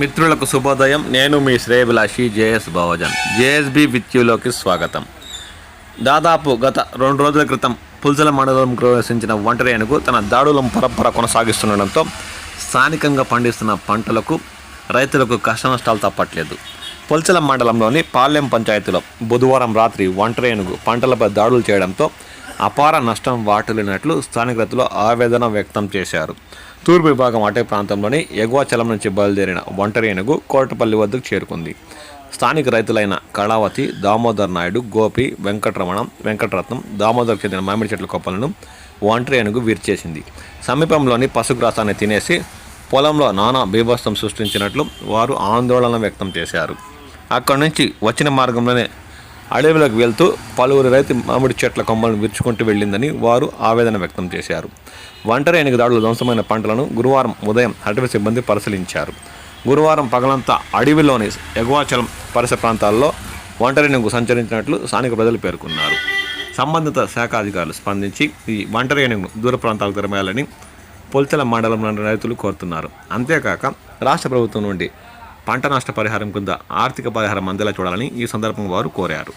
మిత్రులకు శుభోదయం. నేను మీ శ్రేయభిలాషి జేఎస్ భవజన్. జేఎస్బి విత్యులోకి స్వాగతం. దాదాపు గత రెండు రోజుల క్రితం పుల్సల మండలం ప్రవేశించిన ఒంటరి ఏనుగు తన దాడుల పరపర కొనసాగిస్తుండడంతో స్థానికంగా పండిస్తున్న పంటలకు రైతులకు కష్ట నష్టాలు తప్పట్లేదు. పుల్చల మండలంలోని పాలెం పంచాయతీలో బుధవారం రాత్రి ఒంటరి ఏనుగు పంటలపై దాడులు చేయడంతో అపార నష్టం వాటిల్లినట్లు స్థానిక రైతులు ఆవేదన వ్యక్తం చేశారు. తూర్పు విభాగం అటవీ ప్రాంతంలోని ఎగువాచలం నుంచి బయలుదేరిన ఒంటరి ఏనుగు కోటపల్లి వద్దకు చేరుకుంది. స్థానిక రైతులైన కళావతి దామోదర్ నాయుడు గోపి వెంకటరమణ వెంకటరత్నం దామోదర్కి చెందిన మామిడి చెట్ల కొప్పలను ఒంటరి ఏనుగు విరిచేసింది. సమీపంలోని పశుగ్రాసాన్ని తినేసి పొలంలో నానా బీభత్సం సృష్టించినట్లు వారు ఆందోళన వ్యక్తం చేశారు. అక్కడి నుంచి వచ్చిన మార్గంలోనే అడవిలోకి వెళ్తూ పలువురు రైతు మామిడి చెట్ల కొమ్మలను విరుచుకుంటూ వెళ్ళిందని వారు ఆవేదన వ్యక్తం చేశారు. ఒంటరి దాడులు ధ్వంసమైన పంటలను గురువారం ఉదయం అటవీ సిబ్బంది పరిశీలించారు. గురువారం పగలంతా అడవిలోని ఎగువాచలం పరిసర ప్రాంతాల్లో ఒంటరి ఏనుగు సంచరించినట్లు స్థానిక ప్రజలు పేర్కొన్నారు. సంబంధిత శాఖ అధికారులు స్పందించి ఈ ఒంటరి ఏనుగును దూర ప్రాంతాలకు తరమేయాలని పొల్చెల మండలంలోని రైతులు కోరుతున్నారు. అంతేకాక రాష్ట్ర ప్రభుత్వం నుండి పంట నష్ట పరిహారం కింద ఆర్థిక పరిహారం అందేలా చూడాలని ఈ సందర్భంగా వారు కోరారు.